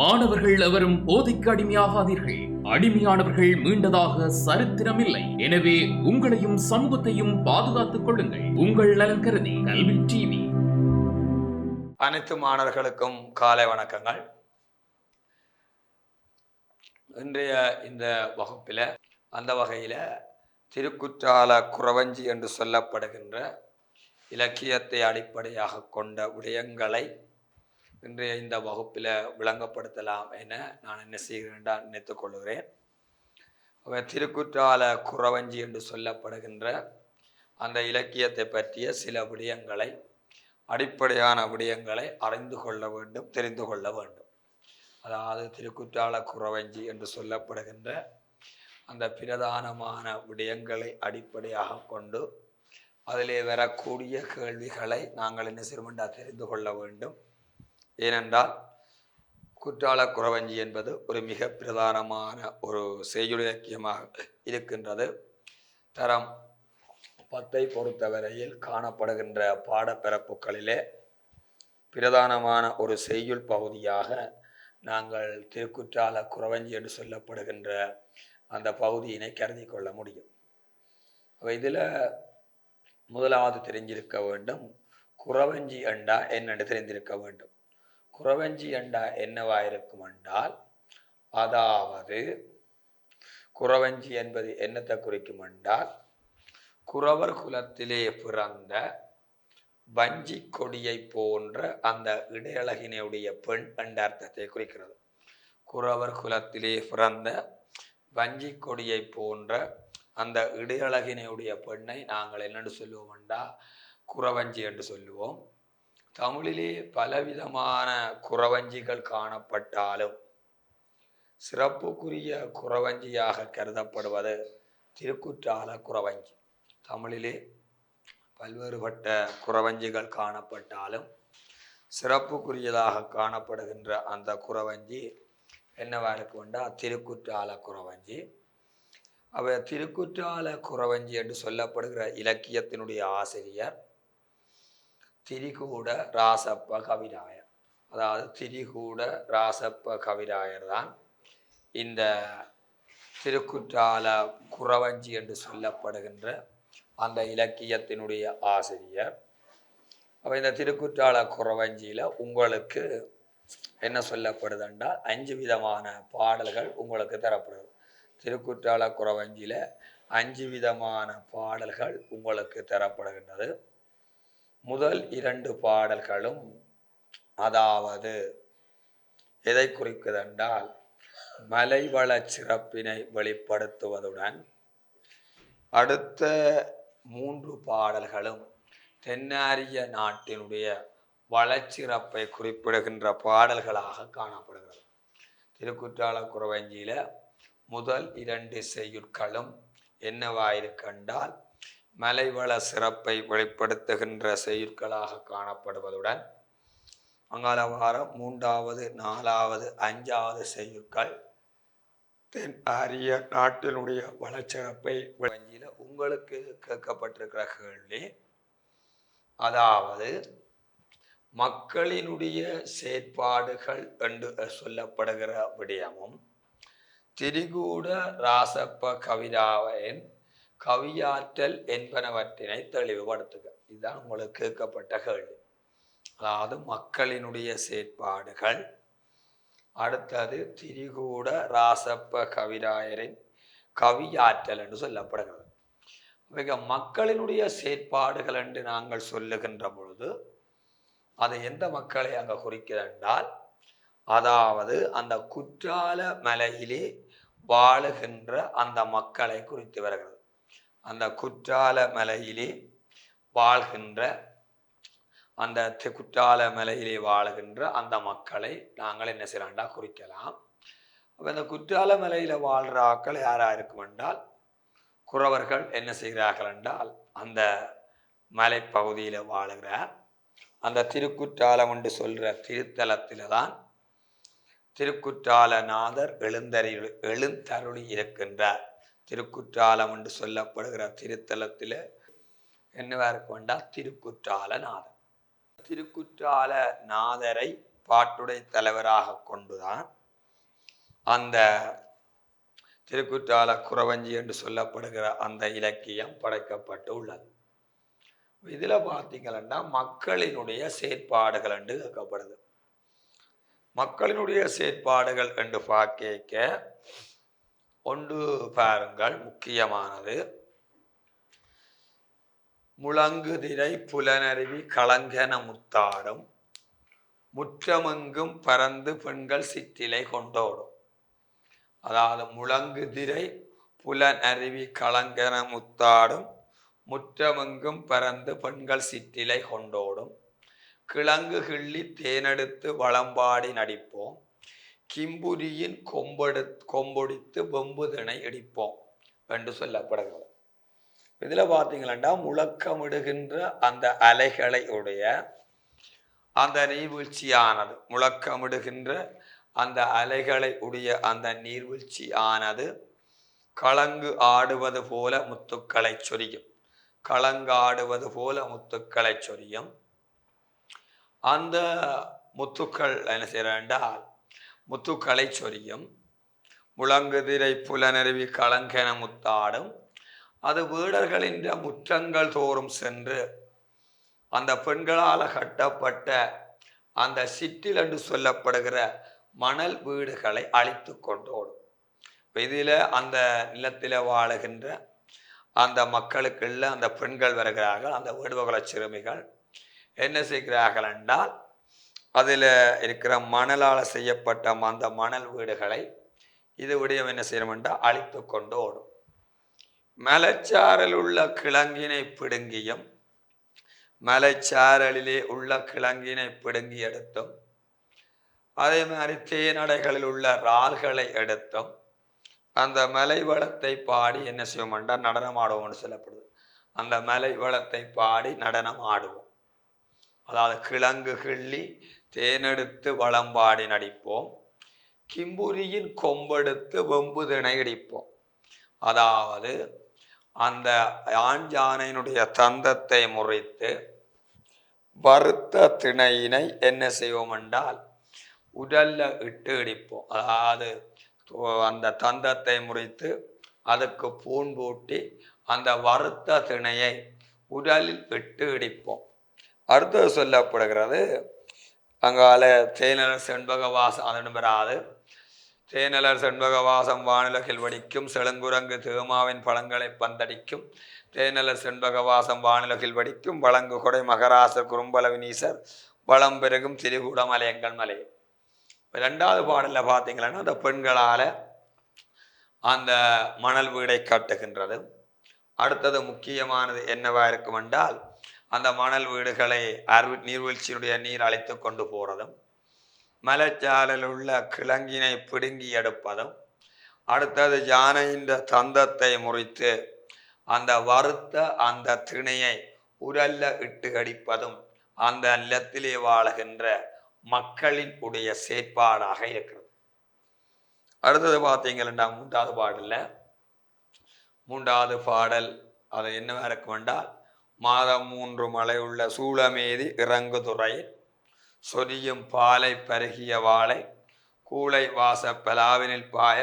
மாணவர்கள் எவரும் போதைக்கு அடிமையாகாதீர்கள். அடிமையானவர்கள் மீண்டதாக சரித்திரமில்லை. எனவே உங்களையும் சமூகத்தையும் பாதுகாத்துக் கொள்ளுங்கள். உங்கள் நலன் கருதி கல்வி டிவி. அனைத்து மாணவர்களுக்கும் காலை வணக்கங்கள். இன்றைய இந்த வகுப்பில் அந்த வகையில் திருக்குற்றால குறவஞ்சி என்று சொல்லப்படுகின்ற இலக்கியத்தை அடிப்படையாக கொண்ட விடயங்களை இன்றைய இந்த வகுப்பில் விளங்கப்படுத்தலாம் என நான் என்ன செய்கிறேன் நினைத்துக் கொள்கிறேன். திருக்குற்றால குறவஞ்சி என்று சொல்லப்படுகின்ற அந்த இலக்கியத்தை பற்றிய சில விடயங்களை அடிப்படையான விடயங்களை அறிந்து கொள்ள வேண்டும் தெரிந்து கொள்ள வேண்டும். அதாவது திருக்குற்றால குறவஞ்சி என்று சொல்லப்படுகின்ற அந்த பிரதானமான விடயங்களை அடிப்படையாக கொண்டு அதிலே வரக்கூடிய கேள்விகளை நாங்கள் என்ன சிறுமண்டா தெரிந்து கொள்ள வேண்டும். ஏனென்றால் குற்றால குறவஞ்சி என்பது ஒரு மிக பிரதானமான ஒரு செய்யுளிலக்கியமாக இருக்கின்றது. தரம் பத்தை பொறுத்தவரையில் காணப்படுகின்ற பாடப்பிறப்புகளிலே பிரதானமான ஒரு செய்யுள் பகுதியாக நாங்கள் திருக்குற்றால குறவஞ்சி என்று சொல்லப்படுகின்ற அந்த பகுதியினை கருதி கொள்ள முடியும். இதில் முதலாவது தெரிஞ்சிருக்க வேண்டும். குறவஞ்சி அண்டா என்னென்று தெரிந்திருக்க வேண்டும். குறவஞ்சி அண்டா என்னவா இருக்கும் என்றால் அதாவது குறவஞ்சி என்பது என்னத்தை குறிக்கும் என்றால் குறவர் குலத்திலே பிறந்த வஞ்சி கொடியை போன்ற அந்த இடையழகினுடைய பெண் என்ற அர்த்தத்தை குறிக்கிறது. குறவர் குலத்திலே பிறந்த வஞ்சி கொடியை போன்ற அந்த இடையழகினுடைய பெண்ணை நாங்கள் என்னென்று சொல்லுவோம் என்றா குறவஞ்சி என்று சொல்லுவோம். தமிழிலே பலவிதமான குறவஞ்சிகள் காணப்பட்டாலும் சிறப்புக்குரிய குறவஞ்சியாக கருதப்படுவது திருக்குற்றால குறவஞ்சி. தமிழிலே பல்வேறுபட்ட குறவஞ்சிகள் காணப்பட்டாலும் சிறப்புக்குரியதாக காணப்படுகின்ற அந்த குறவஞ்சி என்னவா இருக்கும்டா திருக்குற்றால குறவஞ்சி. அவ திருக்குற்றால குறவஞ்சி என்று சொல்லப்படுகிற இலக்கியத்தினுடைய ஆசிரியர் திரிகூட ராசப்ப கவிராயர் அதாவது திரிகூட ராசப்ப கவிராயர் தான் இந்த திருக்குற்றால குறவஞ்சி என்று சொல்லப்படுகின்ற அந்த இலக்கியத்தினுடைய ஆசிரியர் அப்போ இந்த திருக்குற்றால குறவஞ்சியில் உங்களுக்கு என்ன சொல்லப்படுதுண்டா அஞ்சு விதமான பாடல்கள் உங்களுக்கு தரப்படுது திருக்குற்றால குறவஞ்சியில் அஞ்சு விதமான பாடல்கள் உங்களுக்கு தரப்படுகின்றது முதல் இரண்டு பாடல்களும் அதாவது எதை குறிக்குதென்றால் மலைவள சிறப்பினை வெளிப்படுத்துவதுடன் அடுத்த மூன்று பாடல்களும் தென்னாரிய நாட்டினுடைய வளச்சிறப்பை குறிப்பிடுகின்ற பாடல்களாக காணப்படுகிறது. திருக்குற்றால குறவஞ்சியில் முதல் இரண்டு செய்யுட்களும் என்னவாயிருக்கண்டால் மலைவள சிறப்பை வெளிப்படுத்துகின்ற செயற்களாக காணப்படுவதுடன் அங்கால வாரம் மூன்றாவது நாலாவது அஞ்சாவது செய்யுட்கள் தென் அரிய நாட்டினுடைய வளச்சிறப்பை வஞ்சியில் உங்களுக்கு கேட்கப்பட்டிருக்கிற கேள்வி. அதாவது மக்களினுடைய செயற்பாடுகள் என்று சொல்லப்படுகிற விடயமும் திரிகூட ராசப்ப கவிதாவின் கவியாற்றல் என்பனவற்றினை தெளிவுபடுத்துக. இதுதான் உங்களுக்கு கேட்கப்பட்ட கேள்வி. அதாவது மக்களினுடைய செயற்பாடுகள். அடுத்தது திரிகூட ராசப்ப கவிராயரின் கவியாற்றல் என்று சொல்லப்படுகிறது. மிக மக்களினுடைய செயற்பாடுகள் என்று நாங்கள் சொல்லுகின்ற பொழுது அது எந்த மக்களை அங்க குறிக்கிறென்றால் அதாவது அந்த குற்றால மலையிலே வாழுகின்ற அந்த மக்களை குறித்து வருகிறது. அந்த குற்றால மலையிலே வாழ்கின்ற அந்த குற்றால மலையிலே வாழ்கின்ற அந்த மக்களை நாங்கள் என்ன செய்யலாண்டா குறிக்கலாம். அப்போ இந்த குற்றால மலையில் வாழ்கிற ஆக்கள் யாராக இருக்கும் என்றால் குறவர்கள் என்ன செய்கிறார்கள் என்றால் அந்த மலைப்பகுதியில் வாழுகிற அந்த திருக்குற்றாலம் என்று சொல்கிற திருத்தலத்தில் தான் திருக்குற்றாலநாதர் எழுந்தருள் எழுந்தருளி இருக்கின்றார் திருக்குற்றாலம் என்று சொல்லப்படுகிற திருத்தலத்தில என்னவா இருக்கும் என்றால் திருக்குற்றாலநாதர் திருக்குற்றால நாதரை பாட்டுடை தலைவராக கொண்டுதான் அந்த திருக்குற்றால குறவஞ்சி என்று சொல்லப்படுகிற அந்த இலக்கியம் படைக்கப்பட்டு உள்ளது. இதுல பார்த்தீங்கன்னா மக்களினுடைய செயற்பாடுகள் என்று கேட்கப்படுது. மக்களினுடைய செயற்பாடுகள் என்று பார்க்க ஒன்று பாருங்கள் முக்கியமானது. முழங்குதிரை புலனருவி களங்கன முத்தாடும். முற்றமெங்கும் பறந்து பெண்கள் சிற்றிலை கொண்டோடும். அதாவது முழங்குதிரை புலன் அருவி களங்கன முத்தாடும். முற்றமெங்கும் பறந்து பெண்கள் சிற்றிலை கொண்டோடும். கிழங்கு கிள்ளி தேனெடுத்து வளம்பாடி நடிப்போம். கிம்புரியின் கொம்பெடு கொம்பொடித்து வெம்புதனை இடிப்போம் என்று சொல்லப்படுகிறது இதில் பார்த்தீங்களா முழக்கமிடுகின்ற அந்த அலைகளை உடைய அந்த நீர்வீழ்ச்சியானது முழக்கமிடுகின்ற அந்த அலைகளை உடைய அந்த நீர்வீழ்ச்சியானது களங்கு கலங்கு ஆடுவது போல முத்துக்களை சொரியும். கலங்காடுவது போல முத்துக்களை சொரியும். அந்த முத்துக்கள் என்ன செய்யறால் முத்துக்களை சொரியும் முழங்குதிரை புலனருவி கலங்கென முத்தாடும் அது வீடர்களின் முற்றங்கள் தோறும் சென்று அந்த பெண்களால் கட்டப்பட்ட அந்த சிற்றில் என்று சொல்லப்படுகிற மணல் வீடுகளை அழித்து கொண்டோடும். இதில் அந்த நிலத்தில் வாழுகின்ற அந்த மக்களுக்குள்ள அந்த பெண்கள் வருகிறார்கள் அந்த வீடுபகுல சிறுமிகள் என்ன செய்கிறார்கள் என்றால் அதில் இருக்கிற மணலால் செய்யப்பட்ட அந்த மணல் வீடுகளை இது விடயம் என்ன செய்யணும்டா அழித்து கொண்டு ஓடும். மலைச்சாரல் உள்ள கிழங்கினை பிடுங்கியும் மலைச்சாரலிலே உள்ள கிழங்கினை பிடுங்கி எடுத்தும் அதே மாதிரி தேனடைகளில் உள்ள ரால்களை எடுத்தும் அந்த மலை வளத்தை பாடி என்ன செய்வோம்டா நடனம் ஆடுவோம்னு சொல்லப்படுது. அந்த மலை வளத்தை பாடி நடனம் ஆடுவோம். அதாவது கிழங்கு கிள்ளி தேனெடுத்து வளம்பாடி நடிப்போம். கிம்புரியின் கொம்பெடுத்து வெம்புதினை இடிப்போம். அதாவது அந்த ஆண் யானையினுடைய தந்தத்தை முறித்து வறுத்த திணையினை என்ன செய்வோம் என்றால் உடல்ல இட்டு இடிப்போம். அதாவது அந்த தந்தத்தை முறித்து அதுக்கு பூன் பூட்டி அந்த வறுத்த திணையை உடலில் இட்டு இடிப்போம். அடுத்தது சொல்லப்படுகிறது அங்கால தேனலர் செண்பக வாசம் அதனும் பெறாது. தேனலர் செண்பக வாசம் வானிலகில் வடிக்கும் செழுங்குரங்கு தேமாவின் பழங்களை பந்தடிக்கும். தேனலர் செண்பக வாசம் வானிலகில் வடிக்கும் வழங்கு கொடை மகராசர் குறும்பலவினீசர் வளம் பெருகும் திரிகூடமலை மலையங்கள் மலை ரெண்டாவது பாடலில் பார்த்தீங்கன்னா அந்த பெண்களால் அந்த மணல் வீடை கட்டுகின்றது. அடுத்தது முக்கியமானது என்னவா இருக்கும் என்றால் அந்த மணல் வீடுகளை அரு நீர்வீழ்ச்சியினுடைய நீர் அழைத்து கொண்டு போறதும் மலைச்சாலில் உள்ள கிழங்கினை பிடுங்கி எடுப்பதும் அடுத்தது யானையின் தந்தத்தை முறித்து அந்த வறுத்த அந்த திணையை உரல்ல இட்டு அடிப்பதும் அந்த நிலத்திலே வாழுகின்ற மக்களின் உடைய செயற்பாடாக இருக்கிறது. அடுத்தது பார்த்தீங்கன்னா மூன்றாவது பாடல்ல மூன்றாவது பாடல் அது என்னவா இருக்கும் என்றால் மாதம் மூன்று மலை உள்ள சூளமேதி இறங்குதுறை சொரியும் பாலை பருகிய வாழை கூளை வாச பலாவினில் பாய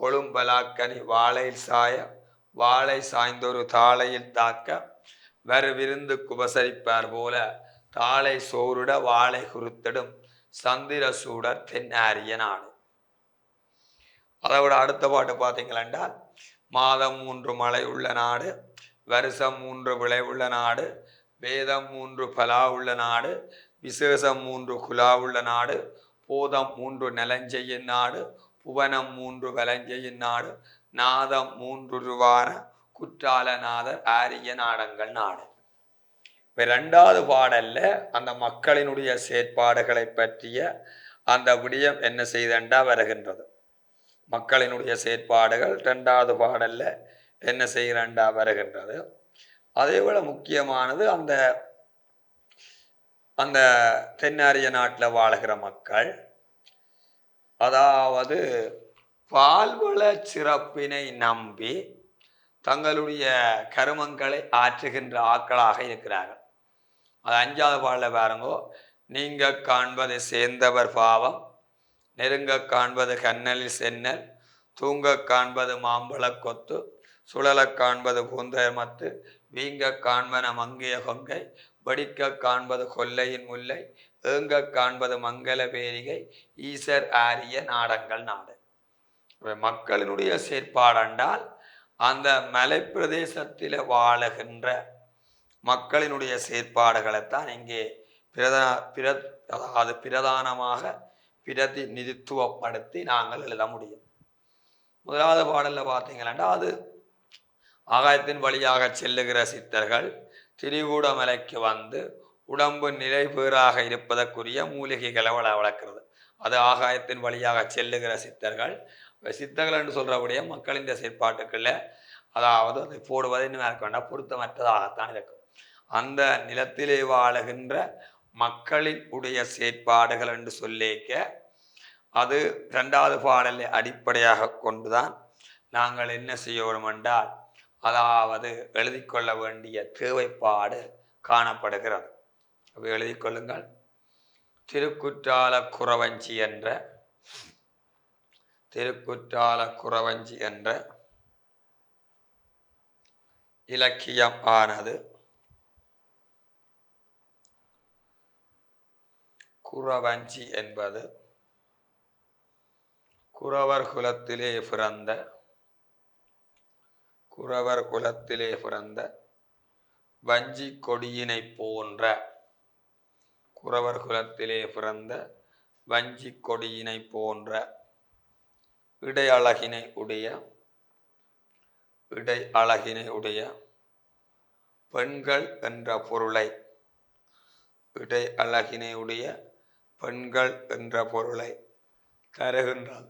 கொழும்பலாக்கனி வாழையில் சாய வாழை சாய்ந்தொரு தாளையில் தாக்க வரு விருந்து குபசரிப்பார் போல தாளை சோறுட வாழை குறுத்திடும் சந்திர சூடர் தென்னாரிய நாடு. அதோட அடுத்த பாட்டு பார்த்தீங்களா மாதம் மூன்று மலை உள்ள நாடு வருஷம் மூன்று விளைவுள்ள நாடு வேதம் மூன்று பலா உள்ள நாடு விசேஷம் மூன்று குலா உள்ள நாடு போதம் மூன்று நலஞ்செய்யின் நாடு புவனம் மூன்று வலஞ்செய்யின் நாடு நாதம் மூன்று ருவான குற்றாலநாதர் ஆரிய நாடங்கள் நாடு. இப்போ ரெண்டாவது பாடல்ல அந்த மக்களினுடைய செயற்பாடுகளை பற்றிய அந்த விடயம் என்ன செய்தண்டா வருகின்றது. மக்களினுடைய செயற்பாடுகள் ரெண்டாவது பாடல்ல என்ன செய்கிறான்டா வருகின்றது. அதே போல முக்கியமானது அந்த அந்த தென்னாரிய நாட்டில் வாழ்கிற மக்கள் அதாவது பால்வள சிறப்பினை நம்பி தங்களுடைய கருமங்களை ஆற்றுகின்ற ஆட்களாக இருக்கிறார்கள். அது அஞ்சாவது பாடல பாருங்கோ. நீங்க காண்பது சேர்ந்தவர் பாவம் நெருங்க காண்பது கண்ணலில் சென்னல் தூங்க காண்பது மாம்பழ கொத்து சுழலக் காண்பது பூந்தமத்து வீங்க காண்பன மங்கிய கொங்கை வடிக்க காண்பது கொல்லையின் முல்லை ஏங்க காண்பது மங்கள பேரிகை ஈசர் ஆரிய நாடங்கள் நாடு. மக்களினுடைய செயற்பாடென்றால் அந்த மலைப்பிரதேசத்தில் வாழுகின்ற மக்களினுடைய செயற்பாடுகளைத்தான் இங்கே பிரதா பிர அதாவது பிரதானமாக பிரதிநிதித்துவப்படுத்தி நாங்கள் எழுத முடியும். முதலாவது பாடலில் பார்த்தீங்கன்னா அது ஆகாயத்தின் வழியாக செல்லுகிற சித்தர்கள் திரிகூடமலைக்கு வந்து உடம்பு நிலைபேறாக இருப்பதற்குரிய மூலிகைகளை வளர்க்கிறது. அது ஆகாயத்தின் வழியாக செல்லுகிற சித்தர்கள். சித்தர்கள் என்று சொல்கிறபடியே மக்களின் செயற்பாட்டுக்களில் அதாவது அதை போடுவது இன்னும் வேண்டாம் பொருத்தமற்றதாகத்தான் இருக்கும். அந்த நிலத்திலே வாழுகின்ற மக்களின் உடைய செயற்பாடுகள் என்று சொல்லிக்க அது ரெண்டாவது பாடலை அடிப்படையாக கொண்டுதான் நாங்கள் என்ன செய்யணும் என்றால் அதாவது எழுதி கொள்ள வேண்டிய தேவைப்பாடு காணப்படுகிறது. அப்போ எழுதிக் கொள்ளுங்கள். திருக்குற்றால குறவஞ்சி என்ற திருக்குற்றால குறவஞ்சி என்ற இலக்கியம் ஆனது குறவஞ்சி என்பது குறவர் குலத்திலே பிறந்த குறவர் குலத்திலே பிறந்த வஞ்சி கொடியினை போன்ற குறவர் குலத்திலே பிறந்த வஞ்சி கொடியினை போன்ற இடை அழகினை உடைய இடை அழகினை உடைய பெண்கள் என்ற பொருளை இடை அழகினை உடைய பெண்கள் என்ற பொருளை தருகின்றான்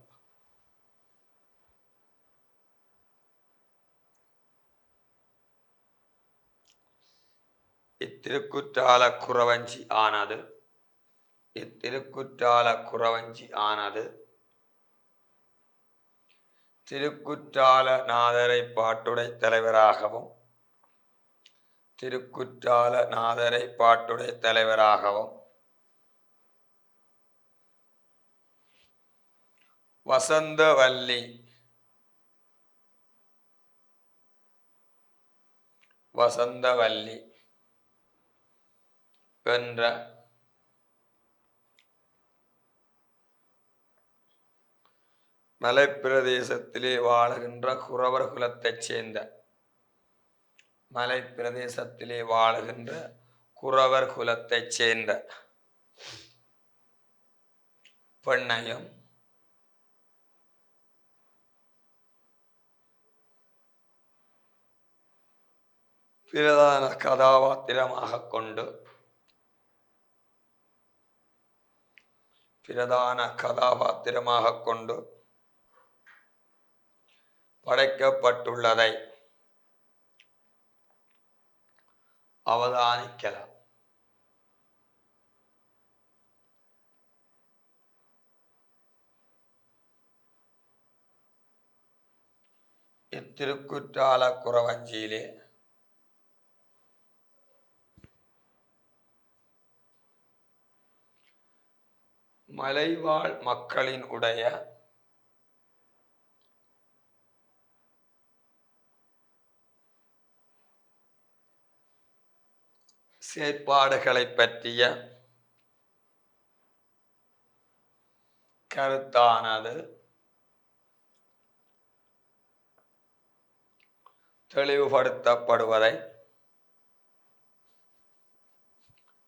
இத்திருக்குற்றால குறவஞ்சி ஆனது. இத்திருக்குற்றால குறவஞ்சி ஆனது. திருக்குற்றால நாதரை பாட்டுடை தலைவராகவும் திருக்குற்றால நாதரை பாட்டுடை தலைவராகவும் வசந்தவல்லி வசந்தவல்லி வென்ற மலைப்பிரதேசத்திலே வாழுகின்ற குறவர் குலத்தைச் சேர்ந்த மலைப்பிரதேசத்திலே வாழுகின்ற குறவர் குலத்தைச் சேர்ந்த பெண்ணையும் பிரதான கதாபாத்திரமாக கொண்டு பிரதான கதாபாத்திரமாக கொண்டு படைக்கப்பட்டுள்ளதை அவதானிக்கலாம். இத்திருக்குற்றால குறவஞ்சியிலே மலைவாழ் மக்களின் உடைய செயற்பாடுகளை பற்றிய கருத்தானது. தெளிவுபடுத்தப்படுவதை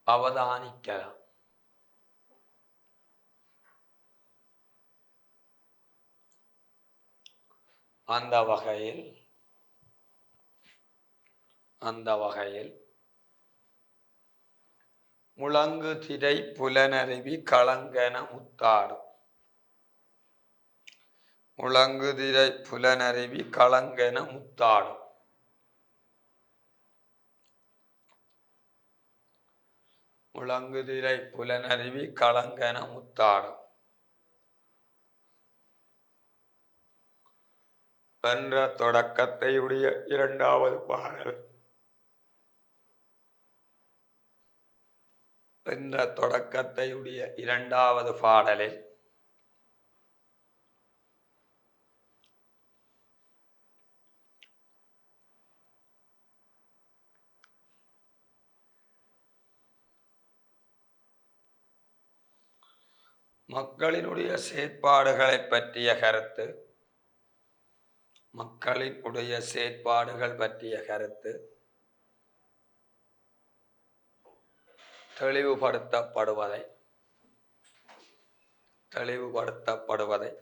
அவதானிக்கலாம். அந்த வகையில் அந்த வகையில் முழங்கு திரை புலனருவி களங்கன முத்தாடும். முழங்கு திரை புலனருவி களங்கன முத்தாடும். முழங்கு திரை புலனருவி களங்கன முத்தாடும். என்ற தொடக்கத்தையுடைய இரண்டாவது பாடல். என்ற தொடக்கத்தையுடைய இரண்டாவது பாடலில் மக்களினுடைய செயற்பாடுகளை பற்றிய கருத்து மக்களின் உடைய செயற்பாடுகள் பற்றிய கருத்து தெளிவுபடுத்தப்படுவதை தெளிவுபடுத்தப்படுவதை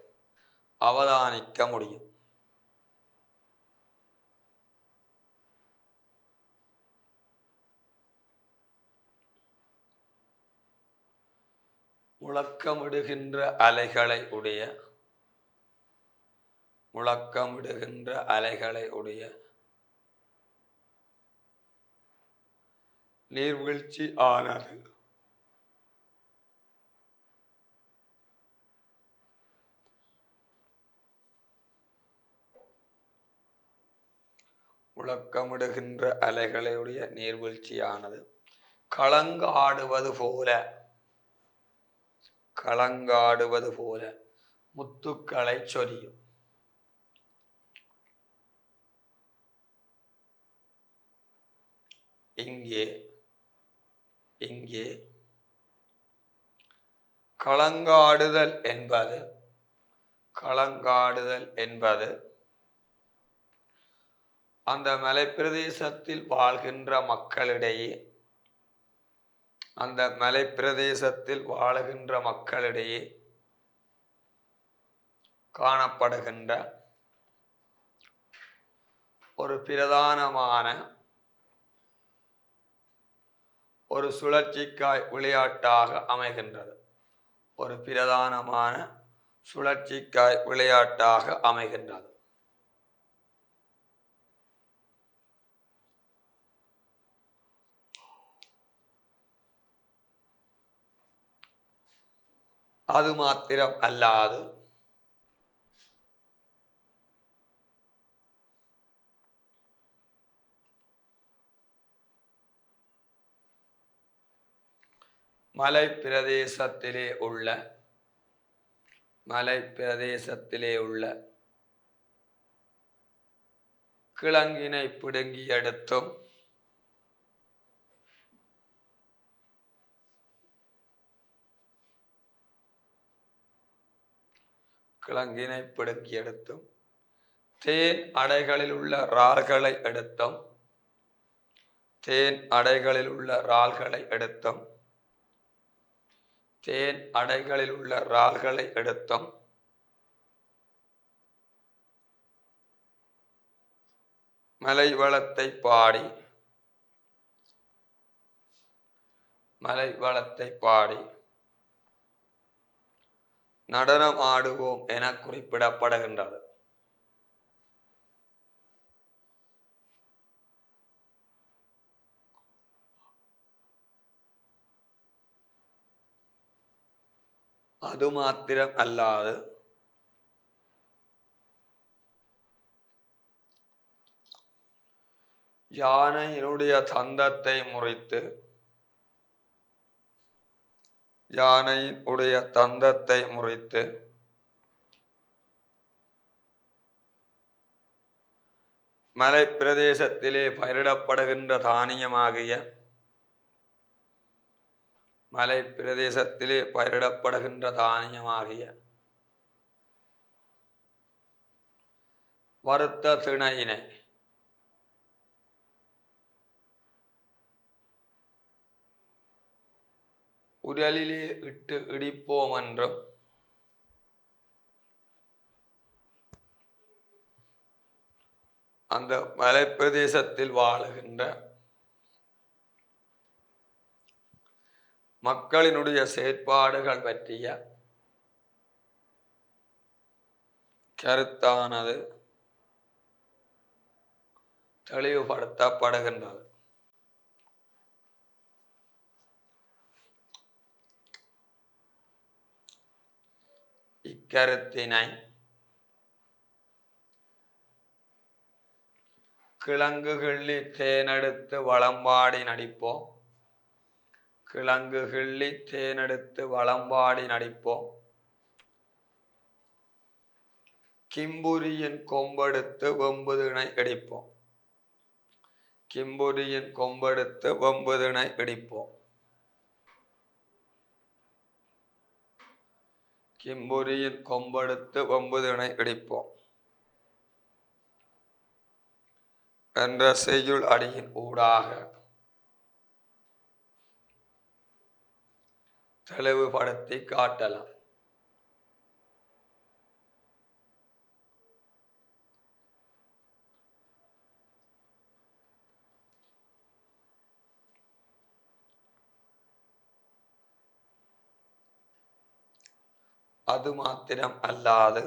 அவதானிக்க முடியும். முழக்கமிடுகின்ற அலைகளை உடைய முழக்கமிடுகின்ற அலைகளை உடைய நீர்வீழ்ச்சி ஆனது. முழக்கமிடுகின்ற அலைகளையுடைய நீர்வீழ்ச்சியானது களங்காடுவது போல களங்காடுவது போல முத்துக்களை சொரியும். இங்கே இங்கே. களங்காடுதல் என்பது களங்காடுதல் என்பது அந்த மலைப்பிரதேசத்தில் வாழ்கின்ற மக்களிடையே அந்த மலைப்பிரதேசத்தில் வாழுகின்ற மக்களிடையே காணப்படுகின்ற ஒரு பிரதானமான ஒரு சுழற்சிக்காய் விளையாட்டாக அமைகின்றது. ஒரு பிரதானமான சுழற்சிக்காய் விளையாட்டாக அமைகின்றது. அது மாத்திரம் அல்லாது மலை பிரதேசத்திலே உள்ள மலை பிரதேசத்திலே உள்ள கிழங்கினை பிடுங்கி எடுத்தும் கிழங்கினை பிடுங்கி எடுத்தும் தேன் அடைகளில் உள்ள ரால்களை எடுத்தும் தேன் அடைகளில் உள்ள ரால்களை எடுத்தும் தேன் அடைகளில் உள்ள ரால்களை எடுத்தும். மலைவளத்தை பாடி. மலைவளத்தை பாடி. நடனம் ஆடுவோம் என குறிப்பிடப்படுகின்றது. அது மாத்திரம் அல்லாது யானையினுடைய தந்தத்தை முறித்து யானையினுடைய தந்தத்தை முறித்து மலை பிரதேசத்திலே பயிரிடப்படுகின்ற தானியமாகிய மலை பிரதேசத்திலே பயிரிடப்படுகின்ற தானியமாகிய வருத்த திணையினை உரலிலே இட்டு இடிப்போம் என்றும் அந்த மலைப்பிரதேசத்தில் வாழுகின்ற மக்களினுடைய செயற்பாடுகள் பற்றிய கருத்தானது தெளிவுபடுத்தப்படுகின்றது. இக்கருத்தினை கிழங்குகளில் தேனெடுத்து வளம்பாடி நடிப்போம். கிழங்கு கிள்ளி தேனெடுத்து வளம்பாடி நடிப்போம். கிம்புரியின் கொம்பெடுத்து வெம்புதினை இடிப்போம் கிம்புரியின் கொம்பெடுத்து வெம்புதினை இடிப்போம் கிம்புரியின் கொம்பெடுத்து வெம்புதினை இடிப்போம் என்ற செய்யுள் அடியின் ஊடாக தெளிவுபடுத்தி காட்டலாம். அது மாத்திரம் அல்லாது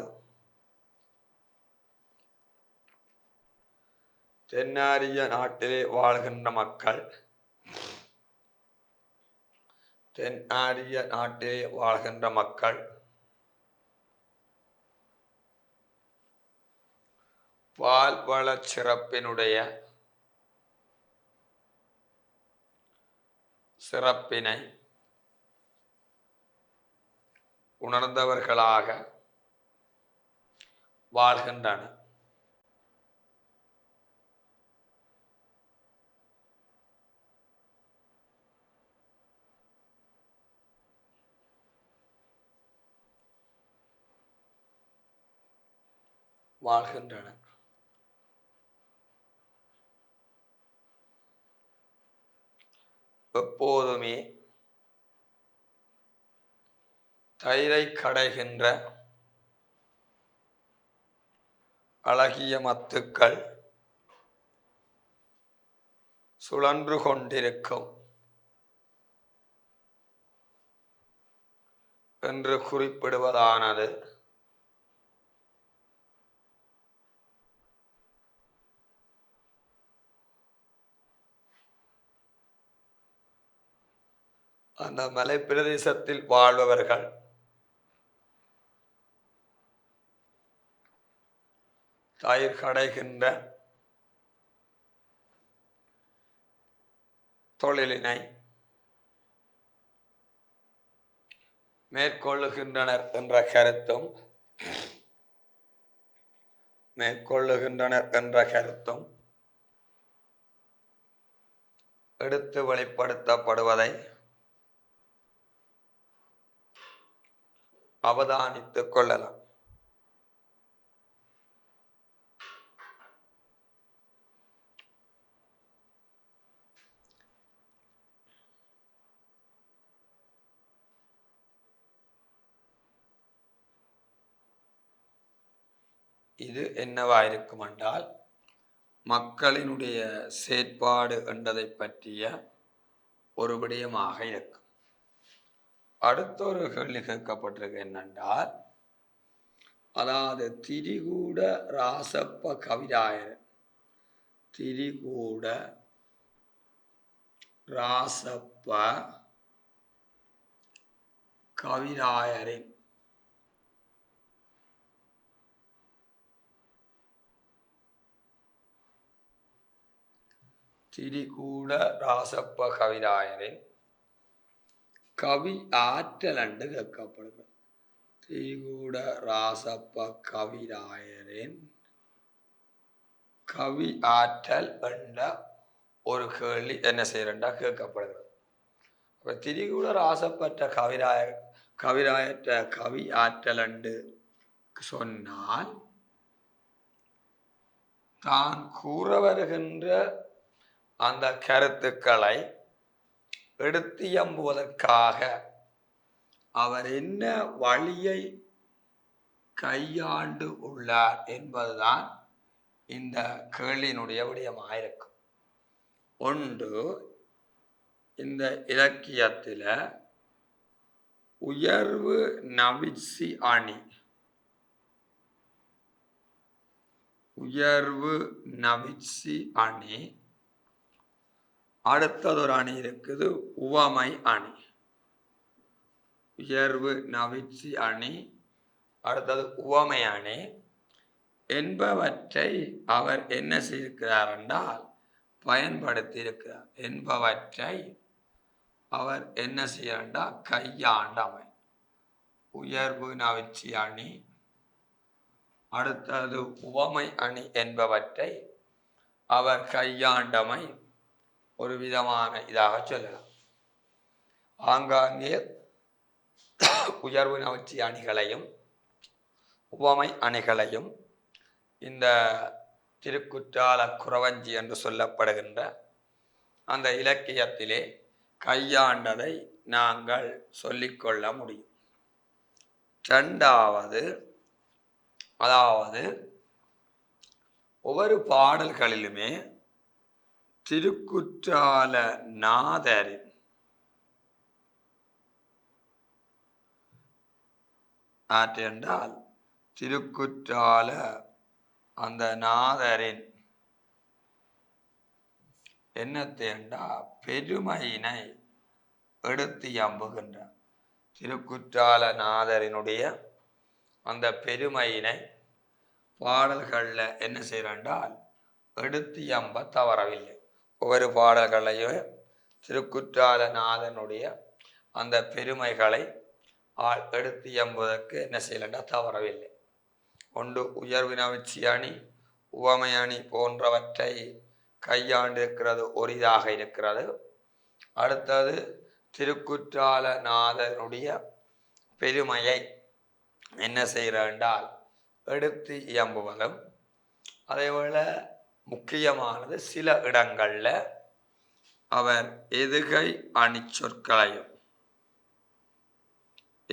தென்னாரிய நாட்டிலே வாழ்கின்ற மக்கள் தென்னாரிய நாட்டிலே வாழ்கின்ற மக்கள் வாழ்வள சிறப்பினுடைய சிறப்பினை உணர்ந்தவர்களாக வாழ்கின்றனர். வாழ்கின்றன. எப்போதுமே தயிரை கடைகின்ற அழகிய மத்துக்கள் சுழன்று கொண்டிருக்கும் என்று குறிப்பிடுவதானது. அந்த மலை பிரதேசத்தில் வாழ்பவர்கள். தயிர் கடைகின்ற தொழிலினை மேற்கொள்ளுகின்றனர் என்ற கருத்தும் மேற்கொள்ளுகின்றனர் என்ற கருத்தும் எடுத்து வெளிப்படுத்தப்படுவதை அவதானித்துக் கொள்ளலாம். இது என்னவா இருக்கும் என்றால் மக்களினுடைய செயற்பாடு என்றதை பற்றிய ஒரு விடயமாக இருக்கும். அடுத்த ஒரு கேள்வி கேட்கப்பட்டிருக்கு என்னென்றால் அதாவது திரிகூட ராசப்ப கவிராயர். திரிகூட ராசப்ப கவிராயரின் திரிகூட ராசப்ப கவிராயரின் கவி ஆற்றல் அண்டு கேட்கப்படுகிறது தீகூட ராசப்ப கவிராயரின் கவி ஆற்றல் என்ற ஒரு கேள்வி என்ன செய்யறா கேட்கப்படுகிறது. அப்போ திரிகூட ராசப்பட்ட கவிராய கவிராயற்ற கவி ஆற்றல் என்று சொன்னால் தான் கூற வருகின்ற அந்த கருத்துக்களை எடுத்தியம்புவதற்காக அவர் என்ன வழியை கையாண்டு உள்ளார் என்பதுதான் இந்த கேள்வியினுடைய விடயமாயிருக்கும். ஒன்று இந்த இலக்கியத்தில் உயர்வு நவிச்சி அணி. உயர்வு நவிச்சி அணி அடுத்தது ஒரு அணி இருக்குது உவமை அணி. உயர்வு நவிச்சி அணி அடுத்தது உவமை அணி. என்பவற்றை அவர் என்ன செய்திருக்கிறார் என்றால் பயன்படுத்தி இருக்கிறார் என்பவற்றை அவர் என்ன செய்யண்டா கையாண்டமை உயர்வு நவிச்சி அணி. அடுத்தது உவமை அணி என்பவற்றை அவர் கையாண்டமை ஒரு விதமான இதாக சொல்லலாம். ஆங்காங்கே உயர்வு நவிச்சி அணிகளையும் உவமை அணிகளையும் இந்த திருக்குற்றால குறவஞ்சி என்று சொல்லப்படுகின்ற அந்த இலக்கியத்திலே கையாண்டதை நாங்கள் சொல்லிக்கொள்ள முடியும். ரெண்டாவது அதாவது ஒவ்வொரு பாடல்களிலுமே திருக்குற்றால நாதரின் ஆற்றென்றால் திருக்குற்றால அந்த நாதரின் என்னத்தேண்டா பெருமையினை எடுத்து அம்புகின்றார் திருக்குற்றால நாதரினுடைய அந்த பெருமையினை பாடல்களில் என்ன செய்கிறாண்டால் எடுத்து அம்ப தவறவில்லை. ஒவ்வொரு பாடல்களையும் திருக்குற்றாலநாதனுடைய அந்த பெருமைகளை ஆள் எடுத்து எம்புவதற்கு என்ன செய்யலண்டா? தவறவில்லை. ஒன்று உயர்வினவிச்சி அணி உவமை அணி போன்றவற்றை கையாண்டு இருக்கிறது இருக்கிறது. அடுத்தது திருக்குற்றாலநாதனுடைய பெருமையை என்ன செய்கிறாண்டால் எடுத்து இயம்புவதும் அதேபோல முக்கியமானது சில இடங்களில் அவர் எதுகை அணிச்சொற்களையும்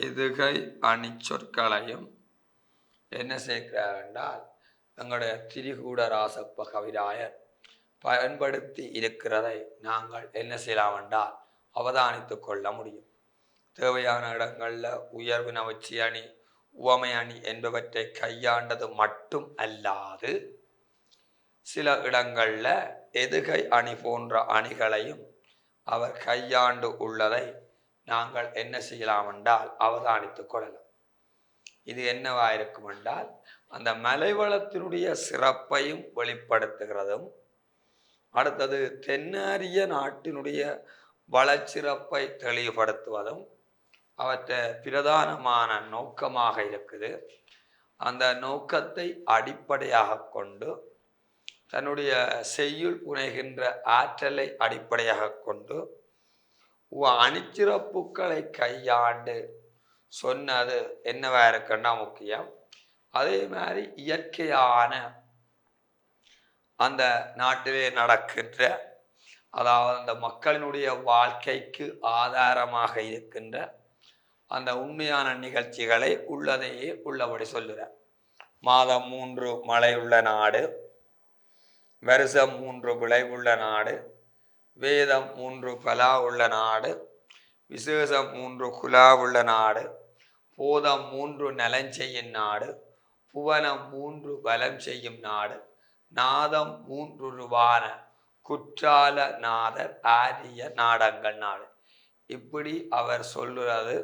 எதுகை அணிச்சொற்களையும் என்ன செய்கிறார் என்றால் எங்களுடைய திரிகூடராச கவிராயர் பயன்படுத்தி இருக்கிறதை நாங்கள் என்ன செய்யலாம் என்றால் அவதானித்து கொள்ள முடியும். தேவையான இடங்களில் உயர்வு நவச்சி அணி உவமை அணி என்பவற்றை கையாண்டது மட்டும் அல்லாது சில இடங்களில் எதுகை அணி போன்ற அணிகளையும் அவர் கையாண்டு உள்ளதை நாங்கள் என்ன செய்யலாம் என்றால் அவதானித்துக் கொள்ளலாம். இது என்னவா இருக்கும் என்றால் அந்த மலைவளத்தினுடைய சிறப்பையும் வெளிப்படுத்துகிறதும் அடுத்தது தென்னாரிய நாட்டினுடைய வளச்சிறப்பை தெளிவுபடுத்துவதும் அவற்றை பிரதானமான நோக்கமாக இருக்குது. அந்த நோக்கத்தை அடிப்படையாக கொண்டு தன்னுடைய செய்யுள் புனைகின்ற ஆற்றலை அடிப்படையாக கொண்டு உ- அணிச்சிறப்புகளை கையாண்டு சொன்னது என்னவா இருக்குன்னா முக்கியம். அதே மாதிரி இயற்கையான அந்த நாட்டிலே நடக்கின்ற அதாவது அந்த மக்களினுடைய வாழ்க்கைக்கு ஆதாரமாக இருக்கின்ற அந்த உண்மையான நிகழ்ச்சிகளை உள்ளதையே உள்ளபடி சொல்லுற மாதம் மூன்று மழை உள்ள நாடு. வருஷம் மூன்று விளைவுள்ள நாடு வேதம் மூன்று பலா உள்ள நாடு விசேஷம் மூன்று குலா உள்ள நாடு போதம் மூன்று நலஞ்செய்யும் நாடு புவனம் மூன்று பலம் செய்யும் நாடு நாதம் மூன்று ரூபான குற்றால நாதர் ஆரிய நாடங்கள் நாடு. இப்படி அவர் சொல்லுறது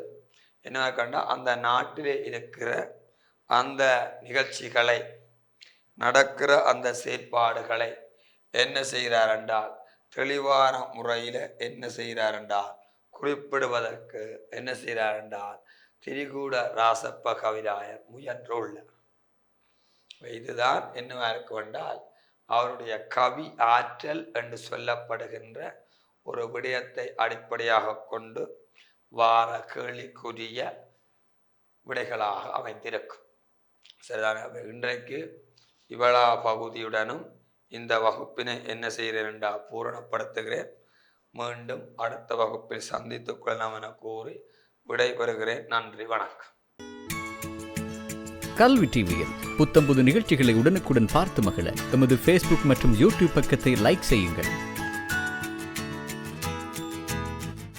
என்ன கண்டா அந்த நாட்டிலே இருக்கிற அந்த நிகழ்ச்சிகளை நடக்கிற அந்த செயற்பாடுகளை என்ன செய்கிறார் என்றால் தெளிவான முறையில் என்ன செய்கிறார் என்றால் குறிப்பிடுவதற்கு என்ன செய்கிறார் என்றால் திரிகூட ராசப்ப கவிராயர் முயன்றுள்ளார். இதுதான் என்னவா இருக்கும் அவருடைய கவி ஆற்றல் என்று சொல்லப்படுகின்ற ஒரு விடயத்தை அடிப்படையாக கொண்டு வார கேள்விக்குரிய விடைகளாக அமைந்திருக்கும். சரிதான? இன்றைக்கு இவளா பகுதியுடனும் இந்த வகுப்பினை என்ன செய்கிறேன் என்றா பூரணப்படுத்துகிறேன். மீண்டும் அடுத்த வகுப்பில் சந்தித்துக் கொள்ளலாம் என கூறி விடைபெறுகிறேன். நன்றி வணக்கம். கல்வி டிவியில் புத்தம்புது நிகழ்ச்சிகளை உடனுக்குடன் பார்த்து மகிழ. எமது ஃபேஸ்புக் மற்றும் யூடியூப் பக்கத்தை லைக் செய்யுங்கள்.